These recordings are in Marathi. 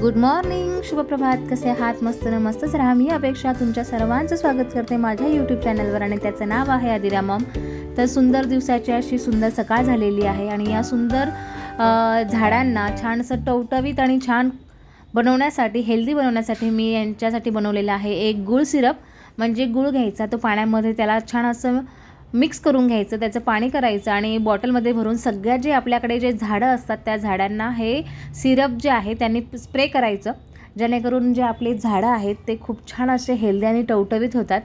Good morning शुभप्रभात. कसे आहात? मस्त न मस्तच राहा. मी अपेक्षा तुमच्या सर्वांचं स्वागत करते माझ्या यूट्यूब चॅनलवर आणि त्याचं नाव आहे आदिरा मॉम. तर सुंदर दिवसाची अशी सुंदर सकाळ झालेली आहे आणि या सुंदर झाडांना छानसं टवटवीत आणि छान बनवण्यासाठी हेल्दी बनवण्यासाठी मी यांच्यासाठी बनवलेलं आहे एक गुळ सिरप म्हणजे गुळ घ्यायचा. तो पाण्यामध्ये त्याला छान असं मिक्स करून घ्यायचं त्याचं पाणी करायचं आणि बॉटलमध्ये भरून सगळ्या जे आपल्याकडे जे झाडं असतात त्या झाडांना हे सिरप जे आहे त्यांनी स्प्रे करायचं. जेणेकरून जे आपले झाडं आहेत ते खूप छान असे हेल्दी आणि टवटवीत होतात.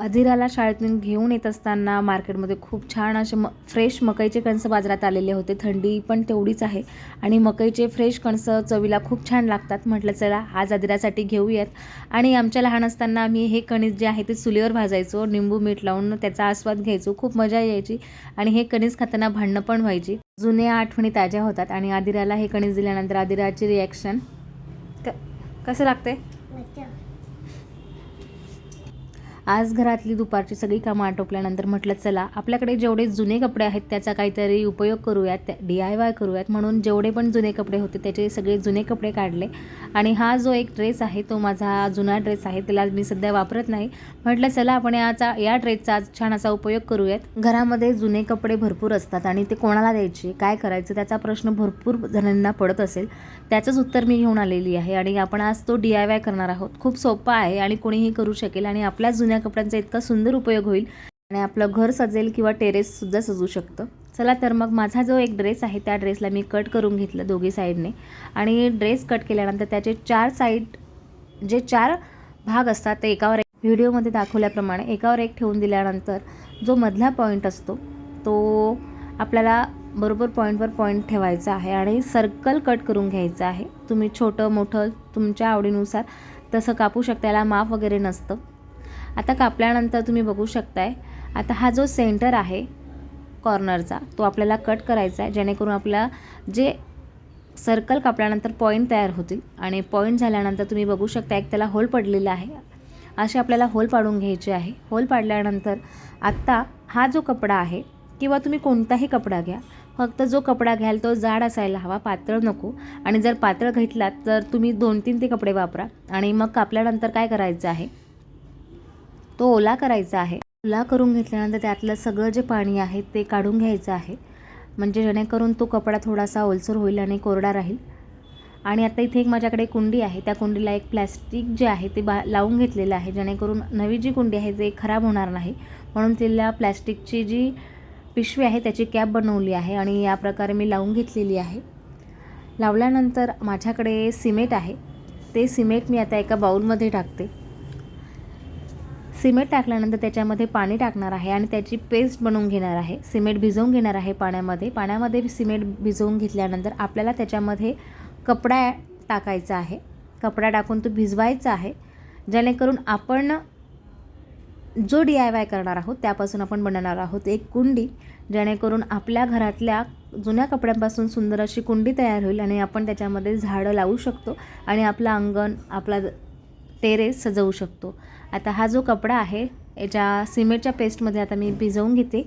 अजिराला शाळेतून घेऊन येत असताना मार्केटमध्ये खूप छान असे म फ्रेश मकईचे कणसं बाजारात आलेले होते. थंडी पण तेवढीच आहे आणि मकईचे फ्रेश कणसं चवीला खूप छान लागतात. म्हटलं चला आज अजिरासाठी घेऊयात. आणि आमच्या लहान असताना आम्ही हे कणीस जे आहे ते चुलीवर भाजायचो. निंबू मीठ लावून त्याचा आस्वाद घ्यायचो. खूप मजा यायची आणि हे कणीस खाताना भांडणं पण व्हायची. जुन्या आठवणी ताज्या होतात आणि आदिराला हे कणीस दिल्यानंतर आदिराची रिॲक्शन क कसं लागते आज घरातली दुपारची सगळी कामं आटोपल्यानंतर म्हटलं चला आपल्याकडे जेवढे जुने कपडे आहेत त्याचा काहीतरी उपयोग करूयात डी आय वाय करूयात. म्हणून जेवढे पण जुने कपडे होते त्याचे सगळे जुने कपडे काढले. आणि हा जो एक ड्रेस आहे तो माझा जुना ड्रेस आहे त्याला मी सध्या वापरत नाही. म्हटलं चला आपण याचा या ड्रेसचा आज छान असा उपयोग करूयात. घरामध्ये जुने कपडे भरपूर असतात आणि ते कोणाला द्यायचे काय करायचं त्याचा प्रश्न भरपूर जणांना पडत असेल. त्याचंच उत्तर मी घेऊन आलेली आहे आणि आपण आज तो डी आय वाय करणार आहोत. खूप सोपा आहे आणि कोणीही करू शकेल आणि आपल्या जुन्या कपड्यांचा इतका सुंदर उपयोग होईल आणि आपलं घर सजेल किंवा टेरेससुद्धा सजू शकतं. चला तर मग माझा जो एक ड्रेस आहे त्या ड्रेसला मी कट करून घेतलं दोघी साईडने आणि ड्रेस कट केल्यानंतर त्याचे चार साईड जे चार भाग असतात ते एकावर एक. व्हिडिओमध्ये दाखवल्याप्रमाणे एकावर एक ठेवून दिल्यानंतर जो मधला पॉईंट असतो तो आपल्याला बरोबर पॉईंटवर पॉईंट ठेवायचा आहे आणि सर्कल कट करून घ्यायचं आहे. तुम्ही छोटं मोठं तुमच्या आवडीनुसार तसं कापू शकता याला माप वगैरे नसतं. आता कापल्यानंतर तुम्ही बघू शकताय आता हा जो सेंटर आहे कॉर्नरचा तो आपल्याला कट करायचा आहे जेणेकरून आपला जे सर्कल कापल्यानंतर पॉईंट तयार होतील आणि पॉईंट झाल्यानंतर तुम्ही बघू शकता एक त्याला होल पडलेला आहे. असे आपल्याला होल पाडून घ्यायचे आहे. होल पाडल्यानंतर आत्ता हा जो कपडा आहे किंवा तुम्ही कोणताही कपडा घ्या फक्त जो कपडा घ्याल तो जाड असायला हवा पातळ नको. आणि जर पातळ घेतलात तर तुम्ही दोन तीन ते कपडे वापरा. आणि मग कापल्यानंतर काय करायचं आहे? तो ओला करायचा आहे. ओला करून घेतल्यानंतर त्यातलं सगळं जे पाणी आहे ते काढून घ्यायचं आहे. म्हणजे जेणेकरून तो कपडा थोडासा ओलसर होईल आणि कोरडा राहील. आणि आता इथे एक माझ्याकडे कुंडी आहे. त्या कुंडीला एक प्लॅस्टिक जे आहे ते बा लावून घेतलेलं आहे. जेणेकरून नवी जी कुंडी आहे ते खराब होणार नाही. म्हणून तिला प्लॅस्टिकची जी पिशवी आहे त्याची कॅप बनवली आहे आणि या प्रकारे मी लावून घेतलेली आहे. लावल्यानंतर माझ्याकडे सिमेंट आहे. ते सिमेंट मी आता एका बाऊलमध्ये टाकते. सिमेंट टाकल्यानंतर त्याच्यामध्ये पाणी टाकणार आहे आणि त्याची पेस्ट बनवून घेणार आहे. सिमेंट भिजवून घेणार आहे पाण्यामध्ये. पाण्यामध्ये सिमेंट भिजवून घेतल्यानंतर आपल्याला त्याच्यामध्ये कपडा टाकायचा आहे. कपडा टाकून तो भिजवायचा आहे. जेणेकरून आपण जो डी आय वाय करणार आहोत त्यापासून आपण बनवणार आहोत एक कुंडी. जेणेकरून आपल्या घरातल्या जुन्या कपड्यांपासून सुंदर अशी कुंडी तयार होईल आणि आपण त्याच्यामध्ये झाडं लावू शकतो आणि आपलं अंगण आपला टेरेस सजवू शकतो. आता हा जो कपडा आहे याच्या सिमेंटच्या पेस्टमध्ये आता मी भिजवून घेते.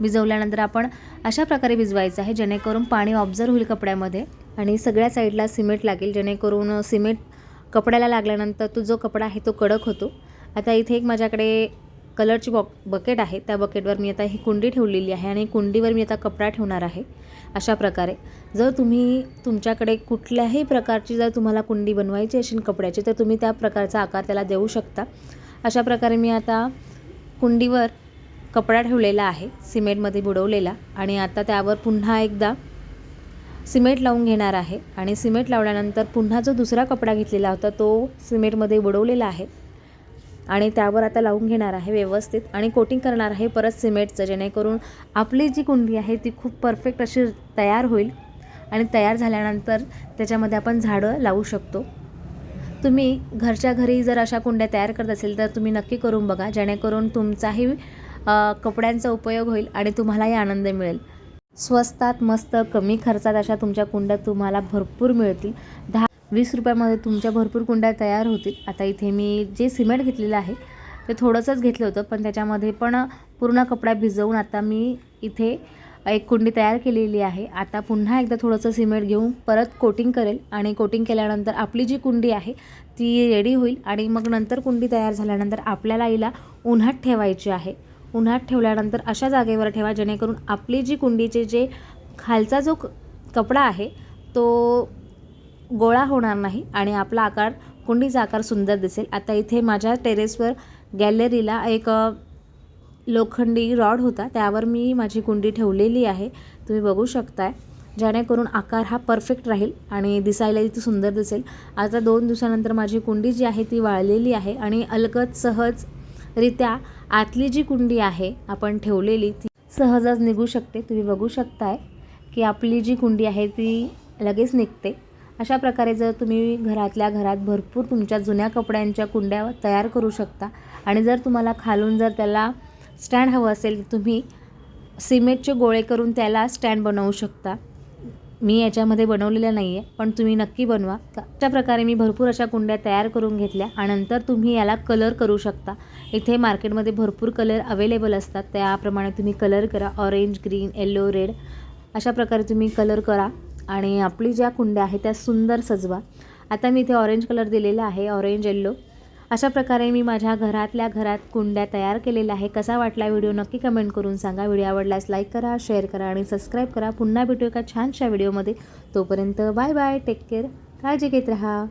भिजवल्यानंतर आपण अशा प्रकारे भिजवायचं आहे जेणेकरून पाणी ऑब्झर्व होईल कपड्यामध्ये आणि सगळ्या साईडला सिमेंट लागेल जेणेकरून सिमेंट कपड्याला लागल्यानंतर तो जो कपडा आहे तो कडक होतो. आता इथे एक माझ्याकडे कलरची बॉक बकेट आहे. त्या बकेटवर मी आता ही कुंडी ठेवलेली आहे आणि कुंडीवर मी आता कपडा ठेवणार आहे अशा प्रकारे. जर तुम्ही तुमच्याकडे कुठल्याही प्रकारची जर तुम्हाला कुंडी बनवायची असेल कपड्याची तर तुम्ही त्या प्रकारचा आकार त्याला देऊ शकता. अशा प्रकारे मी आता कुंडीवर कपडा ठेवलेला आहे सिमेंटमध्ये बुडवलेला. आणि आता त्यावर पुन्हा एकदा सिमेंट लावून घेणार आहे. आणि सिमेंट लावल्यानंतर पुन्हा जो दुसरा कपडा घेतलेला होता तो सिमेंटमध्ये बुडवलेला आहे. आणि त्यावर आता लावून घेणार आहे व्यवस्थित आणि कोटिंग करणार आहे परत सिमेंटचं जेणेकरून आपली जी कुंडी आहे ती खूप परफेक्ट अशी तयार होईल. आणि तयार झाल्यानंतर त्याच्यामध्ये आपण झाडं लावू शकतो. तुम्ही घरच्या घरी जर अशा कुंड्या तयार करत असेल तर तुम्ही नक्की करून बघा जेणेकरून तुमचाही कपड्यांचा उपयोग होईल आणि तुम्हालाही आनंद मिळेल. स्वस्तात मस्त कमी खर्चात अशा तुमच्या कुंड्या तुम्हाला भरपूर मिळतील. दहा वीस रुपयामध्ये तुमच्या भरपूर कुंड्या तयार होतील. आता इथे मी जे सिमेंट घेतलेलं आहे ते थोडंसंच घेतलं होतं पण त्याच्यामध्ये पण पूर्ण कपडा भिजवून आता मी इथे एक कुंडी तयार केलेली आहे. आता पुन्हा एकदा थोडंसं सिमेंट घेऊन परत कोटिंग करेल आणि कोटिंग केल्यानंतर आपली जी कुंडी आहे ती रेडी होईल आणि मग नंतर कुंडी तयार झाल्यानंतर आपल्याला हिला उन्हात ठेवायची आहे. उन्हात ठेवल्यानंतर अशा जागेवर ठेवा जेणेकरून आपली जी कुंडीचे जे खालचा जो क- कपडा आहे तो गोळा होणार नाही आणि आपला आकार कुंडीचा आकार सुंदर दिसेल. आता इथे माझ्या टेरेसवर गॅलरीला एक लोखंडी रॉड होता. त्यावर मी माझी कुंडी ठेवलेली आहे. तुम्ही बघू शकताय. जेणेकरून आकार हा परफेक्ट राहील आणि दिसायलाही ती सुंदर दिसेल. आता दोन दिवसानंतर माझी कुंडी जी आहे ती वाळलेली आहे आणि अलगद सहजरित्या आतली जी कुंडी आहे आपण ठेवलेली ती सहजच निघू शकते. तुम्ही बघू शकताय की आपली जी कुंडी आहे ती लगेच निघते. अशा प्रकारे जर तुम्ही घरातल्या घरात भरपूर तुमच्या जुन्या कपड्यांच्या कुंड्या तयार करू शकता. आणि जर तुम्हाला खालून जर त्याला स्टँड हवं असेल तर तुम्ही सिमेंटचे गोळे करून त्याला स्टँड बनवू शकता. मी याच्यामध्ये बनवलेलं नाही आहे पण तुम्ही नक्की बनवा. अशा प्रकारे मी भरपूर अशा कुंड्या तयार करून घेतल्या आणि नंतर तुम्ही याला कलर करू शकता. इथे मार्केटमध्ये भरपूर कलर अवेलेबल असतात. त्याप्रमाणे तुम्ही कलर करा. ऑरेंज ग्रीन येल्लो रेड अशा प्रकारे तुम्ही कलर करा. आणि आपली ज्या कुंड्या आहेत त्या सुंदर सजवा. आता मी इथे ऑरेंज कलर दिलेला आहे ऑरेंज येल्लो अशा प्रकारे मी माझ्या घरातल्या घरात कुंड्या तयार केलेल्या आहे कसा वाटला व्हिडिओ नक्की कमेंट करून सांगा. व्हिडिओ आवडल्यास लाईक करा शेअर करा आणि सबस्क्राईब करा. पुन्हा भेटू एका छानशा व्हिडिओमध्ये तोपर्यंत बाय बाय टेक केअर काळजी घेत राहा.